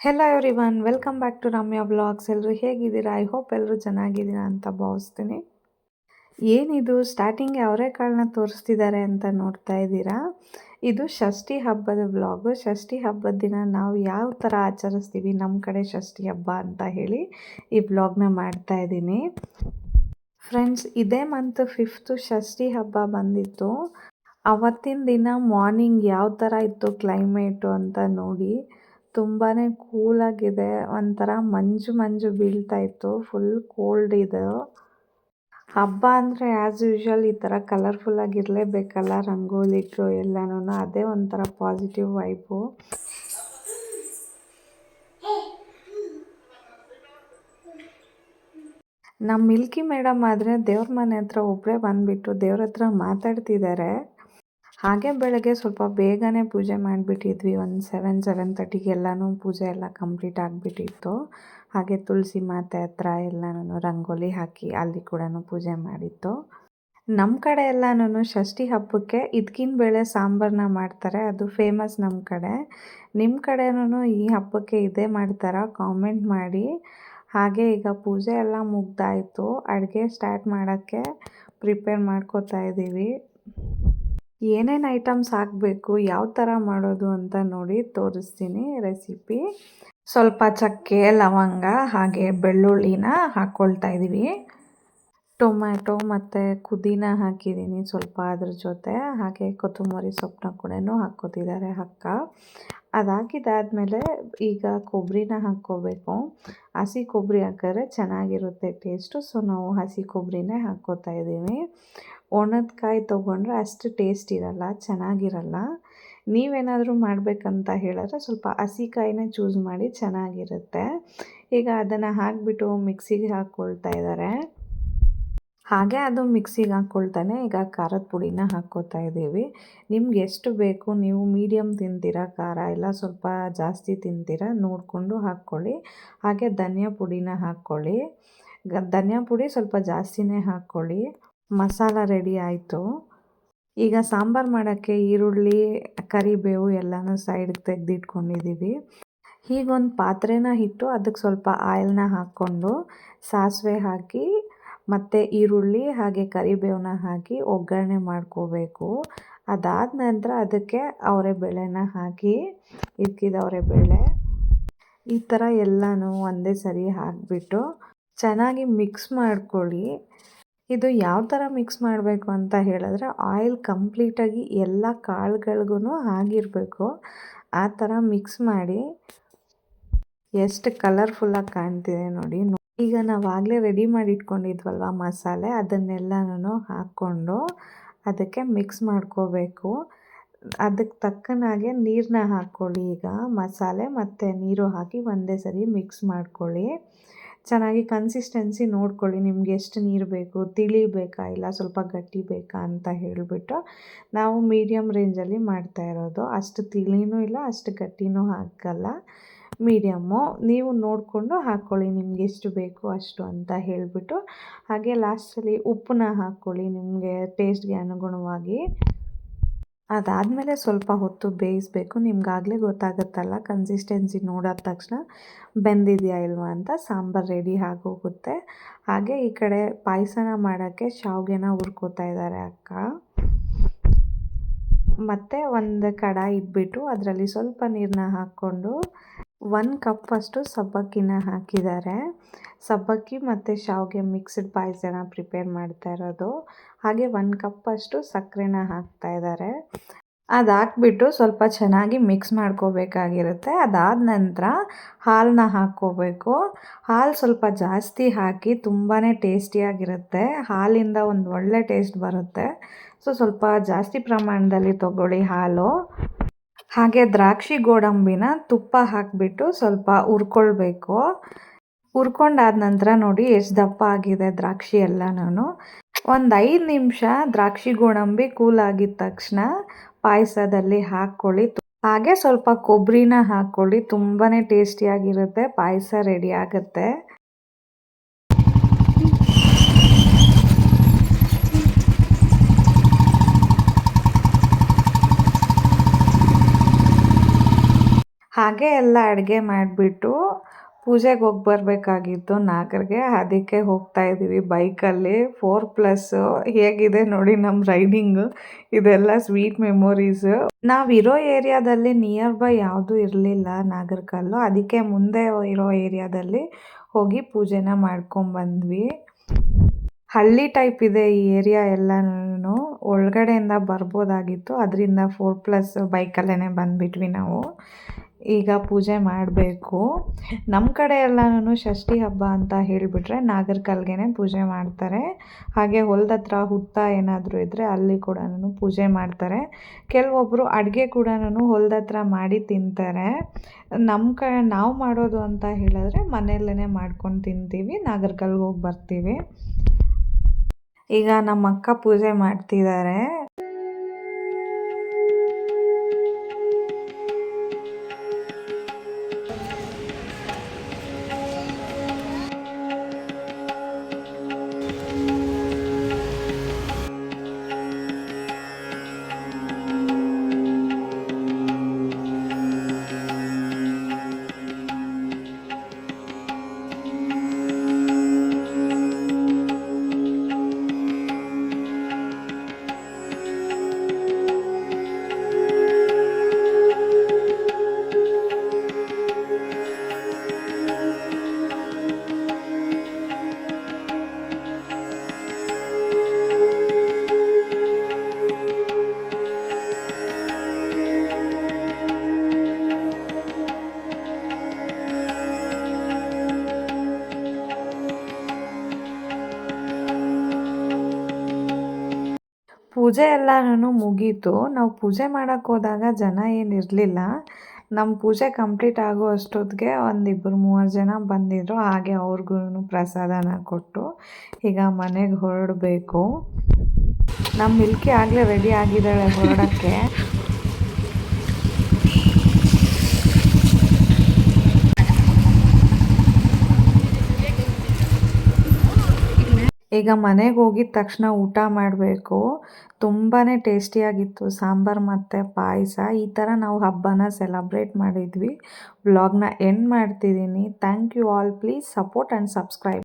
Hello everyone welcome back to Ramya blogs ಎಲ್ಲರೂ ಹೇಗಿದ್ದೀರಾ? I hope ಎಲ್ಲರೂ ಚೆನ್ನಾಗಿದ್ದೀರಾ ಅಂತ ಭಾವಿಸ್ತೀನಿ. ಏನಿದು? ಸ್ಟಾರ್ಟಿಂಗ್ ಅವರೆಕಾಳನ್ನ ತೋರಿಸ್ತಿದ್ದಾರೆ ಅಂತ ನೋಡ್ತಾ ಇದ್ದೀರಾ? ಇದು ಷಷ್ಠಿ ಹಬ್ಬದ ಬ್ಲಾಗು ಷಷ್ಠಿ ಹಬ್ಬದ ದಿನ ನಾವು ಯಾವ ಥರ ಆಚರಿಸ್ತೀವಿ? ನಮ್ಮ ಕಡೆ ಷಷ್ಠಿ ಹಬ್ಬ ಅಂತ ಹೇಳಿ ಈ ಬ್ಲಾಗ್ನ ಮಾಡ್ತಾ ಇದ್ದೀನಿ. ಫ್ರೆಂಡ್ಸ್ ಇದೇ ಮಂತ್ ಫಿಫ್ತು ಷಷ್ಠಿ ಹಬ್ಬ ಬಂದಿತ್ತು. ಅವತ್ತಿನ ದಿನ ಮಾರ್ನಿಂಗ್ ಯಾವ ಥರ ಇತ್ತು ಕ್ಲೈಮೇಟು ಅಂತ ನೋಡಿ. ತುಂಬಾ ಕೂಲಾಗಿದೆ ಒಂಥರ ಮಂಜು ಮಂಜು ಬೀಳ್ತಾ ಇತ್ತು. ಫುಲ್ ಕೋಲ್ಡ್ ಇದು. ಹಬ್ಬ ಅಂದರೆ ಆ್ಯಸ್ ಯೂಶ್ವಲ್ ಈ ಥರ ಕಲರ್ಫುಲ್ ಆಗಿರಲೇಬೇಕಲ್ಲ ರಂಗೋಲಿಗಳು ಎಲ್ಲನೂ ಅದೇ ಒಂಥರ ಪಾಸಿಟಿವ್ ವೈಬು ನಮ್ಮ ಮಿಲ್ಕಿ ಮೇಡಮ್ ಆದರೆ ದೇವ್ರ ಮನೆ ಹತ್ರ ಒಬ್ಬರೇ ಬಂದುಬಿಟ್ಟು ದೇವ್ರ ಹತ್ರ ಮಾತಾಡ್ತಿದ್ದಾರೆ ಹಾಗೆ ಬೆಳಗ್ಗೆ ಸ್ವಲ್ಪ ಬೇಗನೆ ಪೂಜೆ ಮಾಡಿಬಿಟ್ಟಿದ್ವಿ. ಒಂದು ಸೆವೆನ್ ಸೆವೆನ್ ತರ್ಟಿಗೆಲ್ಲನೂ ಪೂಜೆ ಎಲ್ಲ ಕಂಪ್ಲೀಟ್ ಆಗಿಬಿಟ್ಟಿತ್ತು. ಹಾಗೆ ತುಳಸಿ ಮಾತೆ ಹತ್ರ ಎಲ್ಲನೂ ರಂಗೋಲಿ ಹಾಕಿ ಅಲ್ಲಿ ಕೂಡ ಪೂಜೆ ಮಾಡಿತ್ತು. ನಮ್ಮ ಕಡೆ ಎಲ್ಲನೂ ಷಷ್ಠಿ ಹಬ್ಬಕ್ಕೆ ಇದಕ್ಕಿನ ಬೇಳೆ ಸಾಂಬಾರನ್ನ ಮಾಡ್ತಾರೆ. ಅದು ಫೇಮಸ್ ನಮ್ಮ ಕಡೆ. ನಿಮ್ಮ ಕಡೆನೂ ಈ ಹಬ್ಬಕ್ಕೆ ಇದೇ ಮಾಡ್ತಾರಾ? ಕಾಮೆಂಟ್ ಮಾಡಿ. ಹಾಗೆ ಈಗ ಪೂಜೆ ಎಲ್ಲ ಮುಗ್ದಾಯಿತು. ಅಡುಗೆ ಸ್ಟಾರ್ಟ್ ಮಾಡೋಕ್ಕೆ ಪ್ರಿಪೇರ್ ಮಾಡ್ಕೋತಾ ಇದ್ದೀವಿ ಏನೇನು ಐಟಮ್ಸ್ ಹಾಕಬೇಕು, ಯಾವ ಥರ ಮಾಡೋದು ಅಂತ ನೋಡಿ ತೋರಿಸ್ತೀನಿ ರೆಸಿಪಿ ಸ್ವಲ್ಪ ಚಕ್ಕೆ, ಲವಂಗ, ಹಾಗೆ ಬೆಳ್ಳುಳ್ಳಿನ ಹಾಕ್ಕೊಳ್ತಾ ಇದ್ದೀವಿ ಟೊಮ್ಯಾಟೊ ಮತ್ತು ಕುದೀನ ಹಾಕಿದ್ದೀನಿ ಸ್ವಲ್ಪ ಅದ್ರ ಜೊತೆ. ಹಾಗೆ ಕೊತ್ತಂಬರಿ ಸೊಪ್ಪನ್ನ ಕೂಡ ಹಾಕ್ಕೋತಿದ್ದಾರೆ ಅಕ್ಕ. ಅದು ಹಾಕಿದಾದ್ಮೇಲೆ ಈಗ ಕೊಬ್ಬರಿನ ಹಾಕ್ಕೋಬೇಕು. ಹಸಿ ಕೊಬ್ಬರಿ ಹಾಕಿದ್ರೆ ಚೆನ್ನಾಗಿರುತ್ತೆ ಟೇಸ್ಟು ಸೊ ನಾವು ಹಸಿ ಕೊಬ್ಬರಿನೇ ಹಾಕ್ಕೋತಾ ಇದ್ದೀವಿ. ಒಣದ ಕಾಯಿ ತೊಗೊಂಡ್ರೆ ಅಷ್ಟು ಟೇಸ್ಟ್ ಇರಲ್ಲ, ಚೆನ್ನಾಗಿರಲ್ಲ. ನೀವೇನಾದರೂ ಮಾಡಬೇಕಂತ ಹೇಳಿದ್ರೆ ಸ್ವಲ್ಪ ಹಸಿ ಕಾಯಿನೇ ಚೂಸ್ ಮಾಡಿ ಚೆನ್ನಾಗಿರುತ್ತೆ. ಈಗ ಅದನ್ನು ಹಾಕಿಬಿಟ್ಟು ಮಿಕ್ಸಿಗೆ ಹಾಕ್ಕೊಳ್ತಾ ಇದ್ದಾರೆ. ಹಾಗೆ ಅದು ಮಿಕ್ಸಿಗೆ ಹಾಕ್ಕೊಳ್ತಾನೆ. ಈಗ ಖಾರದ ಪುಡಿನ ಹಾಕ್ಕೋತಾ ಇದ್ದೀವಿ. ನಿಮ್ಗೆ ಎಷ್ಟು ಬೇಕು ನೀವು ಮೀಡಿಯಮ್ ತಿಂತೀರಾ, ಖಾರ? ಇಲ್ಲ ಸ್ವಲ್ಪ ಜಾಸ್ತಿ ತಿಂತೀರಾ? ನೋಡಿಕೊಂಡು ಹಾಕ್ಕೊಳ್ಳಿ. ಹಾಗೆ ಧನಿಯಾ ಪುಡಿನ ಹಾಕ್ಕೊಳ್ಳಿ. ಧನಿಯಾ ಪುಡಿ ಸ್ವಲ್ಪ ಜಾಸ್ತಿನೇ ಹಾಕ್ಕೊಳ್ಳಿ. ಮಸಾಲ ರೆಡಿ ಆಯಿತು. ಈಗ ಸಾಂಬಾರು ಮಾಡೋಕ್ಕೆ ಈರುಳ್ಳಿ, ಕರಿಬೇವು ಎಲ್ಲನೂ ಸೈಡ್ಗೆ ತೆಗೆದಿಟ್ಕೊಂಡಿದ್ದೀವಿ. ಹೀಗೊಂದು ಪಾತ್ರೆನ ಇಟ್ಟು ಅದಕ್ಕೆ ಸ್ವಲ್ಪ ಆಯಿಲ್ನ ಹಾಕ್ಕೊಂಡು ಸಾಸಿವೆ ಹಾಕಿ ಮತ್ತು ಈರುಳ್ಳಿ ಹಾಗೆ ಕರಿಬೇವನ್ನ ಹಾಕಿ ಒಗ್ಗರಣೆ ಮಾಡ್ಕೋಬೇಕು. ಅದಾದ ನಂತರ ಅದಕ್ಕೆ ಅವರೆ ಬೇಳೆನ ಹಾಕಿ ಇಕ್ಕಿದ ಬೇಳೆ ಈ ಥರ ಎಲ್ಲನೂ ಒಂದೇ ಸರಿ ಹಾಕಿಬಿಟ್ಟು ಚೆನ್ನಾಗಿ ಮಿಕ್ಸ್ ಮಾಡ್ಕೊಳ್ಳಿ. ಇದು ಯಾವ ಥರ ಮಿಕ್ಸ್ ಮಾಡಬೇಕು ಅಂತ ಹೇಳಿದ್ರೆ ಆಯಿಲ್ ಕಂಪ್ಲೀಟಾಗಿ ಎಲ್ಲ ಕಾಳುಗಳಿಗೂ ಆಗಿರಬೇಕು. ಆ ಥರ ಮಿಕ್ಸ್ ಮಾಡಿ ಎಷ್ಟು ಕಲರ್ಫುಲ್ಲಾಗಿ ಕಾಣ್ತಿದೆ ನೋಡಿ. ಈಗ ನಾವು ಆಗಲೇ ರೆಡಿ ಮಾಡಿ ಇಟ್ಕೊಂಡಿದ್ವಲ್ವ ಮಸಾಲೆ? ಅದನ್ನೆಲ್ಲನೂ ಹಾಕ್ಕೊಂಡು ಅದಕ್ಕೆ ಮಿಕ್ಸ್ ಮಾಡ್ಕೋಬೇಕು. ಅದಕ್ಕೆ ತಕ್ಕನಾಗೆ ನೀರನ್ನ ಹಾಕ್ಕೊಳ್ಳಿ ಈಗ. ಮಸಾಲೆ ಮತ್ತು ನೀರು ಹಾಕಿ ಒಂದೇ ಸರಿ ಮಿಕ್ಸ್ ಮಾಡ್ಕೊಳ್ಳಿ. ಚೆನ್ನಾಗಿ ಕನ್ಸಿಸ್ಟೆನ್ಸಿ ನೋಡ್ಕೊಳ್ಳಿ ನಿಮ್ಗೆ ಎಷ್ಟು ನೀರು ಬೇಕು, ತಿಳಿ ಬೇಕಾ ಇಲ್ಲ ಸ್ವಲ್ಪ ಗಟ್ಟಿ ಬೇಕಾ ಅಂತ ಹೇಳಿಬಿಟ್ಟು ನಾವು ಮೀಡಿಯಮ್ ರೇಂಜಲ್ಲಿ ಮಾಡ್ತಾ ಇರೋದು. ಅಷ್ಟು ತಿಳಿನೂ ಇಲ್ಲ, ಅಷ್ಟು ಗಟ್ಟಿನೂ ಹಾಕಲ್ಲ. ಮೀಡಿಯಮ್ಮು ನೀವು ನೋಡಿಕೊಂಡು ಹಾಕ್ಕೊಳ್ಳಿ ನಿಮ್ಗೆ ಎಷ್ಟು ಬೇಕು ಅಷ್ಟು ಅಂತ ಹೇಳಿಬಿಟ್ಟು, ಹಾಗೆ ಲಾಸ್ಟಲ್ಲಿ ಉಪ್ಪನ್ನ ಹಾಕ್ಕೊಳ್ಳಿ ನಿಮಗೆ ಟೇಸ್ಟ್ಗೆ ಅನುಗುಣವಾಗಿ. ಅದಾದಮೇಲೆ ಸ್ವಲ್ಪ ಹೊತ್ತು ಬೇಯಿಸಬೇಕು, ನಿಮ್ಗಾಗಲೇ ಗೊತ್ತಾಗುತ್ತಲ್ಲ ಕನ್ಸಿಸ್ಟೆನ್ಸಿ ನೋಡಿದ ತಕ್ಷಣ ಬೆಂದಿದೆಯಾ ಇಲ್ವಾ ಅಂತ ಸಾಂಬಾರು ರೆಡಿ ಆಗೋಗುತ್ತೆ. ಹಾಗೆ ಈ ಕಡೆ ಪಾಯಸನ ಮಾಡೋಕ್ಕೆ ಶಾವಿಗೆನ ಹುರ್ಕೋತಾ ಇದ್ದಾರೆ ಅಕ್ಕ. ಮತ್ತು ಒಂದು ಕಡಾಯಿ ಇಟ್ಬಿಟ್ಟು ಅದರಲ್ಲಿ ಸ್ವಲ್ಪ ನೀರನ್ನ ಹಾಕ್ಕೊಂಡು ಒಂದು ಕಪ್ಪಷ್ಟು ಸಬ್ಬಕ್ಕಿನ ಹಾಕಿದ್ದಾರೆ. ಸಬ್ಬಕ್ಕಿ ಮತ್ತು ಶಾವಿಗೆ ಮಿಕ್ಸ್ಡ್ ಪಾಯಸನ ಪ್ರಿಪೇರ್ ಮಾಡ್ತಾ ಇರೋದು. ಹಾಗೆ ಒಂದು ಕಪ್ಪಷ್ಟು ಸಕ್ಕರೆನ ಹಾಕ್ತಾ ಇದ್ದಾರೆ. ಅದು ಹಾಕ್ಬಿಟ್ಟು ಸ್ವಲ್ಪ ಚೆನ್ನಾಗಿ ಮಿಕ್ಸ್ ಮಾಡ್ಕೋಬೇಕಾಗಿರುತ್ತೆ. ಅದಾದ ನಂತರ ಹಾಲನ್ನ ಹಾಕ್ಕೋಬೇಕು. ಹಾಲು ಸ್ವಲ್ಪ ಜಾಸ್ತಿ ಹಾಕಿ ತುಂಬಾ ಟೇಸ್ಟಿಯಾಗಿರುತ್ತೆ. ಹಾಲಿಂದ ಒಂದು ಒಳ್ಳೆ ಟೇಸ್ಟ್ ಬರುತ್ತೆ. ಸೊ ಸ್ವಲ್ಪ ಜಾಸ್ತಿ ಪ್ರಮಾಣದಲ್ಲಿ ತೊಗೊಳ್ಳಿ ಹಾಲು. ಹಾಗೆ ದ್ರಾಕ್ಷಿ ಗೋಡಂಬಿನ ತುಪ್ಪ ಹಾಕಿಬಿಟ್ಟು ಸ್ವಲ್ಪ ಹುರ್ಕೊಳ್ಬೇಕು. ಹುರ್ಕೊಂಡಾದ ನಂತರ ನೋಡಿ ಎಷ್ಟು ದಪ್ಪ ಆಗಿದೆ ದ್ರಾಕ್ಷಿ ಎಲ್ಲನೂ ಒಂದು ಐದು ನಿಮಿಷ ದ್ರಾಕ್ಷಿ ಗೋಡಂಬಿ ಕೂಲ್ ಆಗಿದ ತಕ್ಷಣ ಪಾಯಸದಲ್ಲಿ ಹಾಕ್ಕೊಳ್ಳಿ. ಹಾಗೆ ಸ್ವಲ್ಪ ಕೊಬ್ಬರಿನ ಹಾಕ್ಕೊಳ್ಳಿ ತುಂಬಾ ಟೇಸ್ಟಿಯಾಗಿರುತ್ತೆ, ಪಾಯಸ ರೆಡಿ ಆಗುತ್ತೆ. ಹಾಗೆ ಎಲ್ಲ ಅಡುಗೆ ಮಾಡಿಬಿಟ್ಟು ಪೂಜೆಗೆ ಹೋಗಿ ಬರಬೇಕಾಗಿತ್ತು ನಾಗರಿಗೆ. ಅದಕ್ಕೆ ಹೋಗ್ತಾ ಇದ್ದೀವಿ ಬೈಕಲ್ಲಿ. ಫೋರ್ ಪ್ಲಸ್ಸು ಹೇಗಿದೆ ನೋಡಿ ನಮ್ಮ ರೈಡಿಂಗು ಇದೆಲ್ಲ ಸ್ವೀಟ್ ಮೆಮೊರೀಸು ನಾವಿರೋ ಏರಿಯಾದಲ್ಲಿ ನಿಯರ್ ಬೈ ಯಾವುದೂ ಇರಲಿಲ್ಲ ನಾಗರಕಲ್ಲು. ಅದಕ್ಕೆ ಮುಂದೆ ಇರೋ ಏರಿಯಾದಲ್ಲಿ ಹೋಗಿ ಪೂಜೆನ ಮಾಡ್ಕೊಂಬಂದ್ವಿ. ಹಳ್ಳಿ ಟೈಪ್ ಇದೆ ಈ ಏರಿಯಾ ಎಲ್ಲನೂ. ಒಳಗಡೆಯಿಂದ ಬರ್ಬೋದಾಗಿತ್ತು. ಅದರಿಂದ ಫೋರ್ ಪ್ಲಸ್ ಬೈಕಲ್ಲೇ ಬಂದುಬಿಟ್ವಿ ನಾವು. ಈಗ ಪೂಜೆ ಮಾಡಬೇಕು. ನಮ್ಮ ಕಡೆ ಎಲ್ಲನೂ ಷಷ್ಠಿ ಹಬ್ಬ ಅಂತ ಹೇಳಿಬಿಟ್ರೆ ನಾಗರ ಪೂಜೆ ಮಾಡ್ತಾರೆ. ಹಾಗೆ ಹೊಲದ ಹತ್ರ ಹುತ್ತ ಏನಾದರೂ ಇದ್ದರೆ ಅಲ್ಲಿ ಕೂಡ ಪೂಜೆ ಮಾಡ್ತಾರೆ. ಕೆಲವೊಬ್ಬರು ಅಡುಗೆ ಕೂಡ ಹೊಲದ ಹತ್ರ ಮಾಡಿ ತಿಂತಾರೆ. ನಮ್ಮ ಕ, ನಾವು ಮಾಡೋದು ಅಂತ ಹೇಳಿದ್ರೆ ಮನೆಯಲ್ಲೇ ಮಾಡ್ಕೊಂಡು ತಿಂತೀವಿ. ನಾಗರ ಕಲ್ಗೆ ಹೋಗಿ ಬರ್ತೀವಿ. ಈಗ ನಮ್ಮ ಅಕ್ಕ ಪೂಜೆ ಮಾಡ್ತಿದ್ದಾರೆ. ಪೂಜೆ ಎಲ್ಲನೂ ಮುಗೀತು. ನಾವು ಪೂಜೆ ಮಾಡೋಕ್ಕೆ ಹೋದಾಗ ಜನ ಏನು ಇರಲಿಲ್ಲ. ನಮ್ಮ ಪೂಜೆ ಕಂಪ್ಲೀಟ್ ಆಗೋ ಅಷ್ಟೊತ್ತಿಗೆ ಒಂದಿಬ್ಬರು ಮೂವರು ಜನ ಬಂದಿದ್ದರು ಹಾಗೆ ಅವ್ರಿಗೂ ಪ್ರಸಾದನ ಕೊಟ್ಟು ಈಗ ಮನೆಗೆ ಹೊರಡಬೇಕು. ನಮ್ಮ ಮಿಲ್ಕಿ ಆಗಲೇ ರೆಡಿ ಆಗಿದ್ದಾಳೆ ಹೊರಡೋಕ್ಕೆ. ಈಗ ಮನೆಗೆ ಹೋಗಿದ ತಕ್ಷಣ ಊಟ ಮಾಡಬೇಕು. ತುಂಬಾ ಟೇಸ್ಟಿಯಾಗಿತ್ತು. ಸಾಂಬಾರು ಮತ್ತು ಪಾಯಸ, ಈ ಥರ ನಾವು ಹಬ್ಬನ ಸೆಲೆಬ್ರೇಟ್ ಮಾಡಿದ್ವಿ. ವ್ಲಾಗ್ನ ಎಂಡ್ ಮಾಡ್ತಿದ್ದೀನಿ. Thank you all. Please support and subscribe.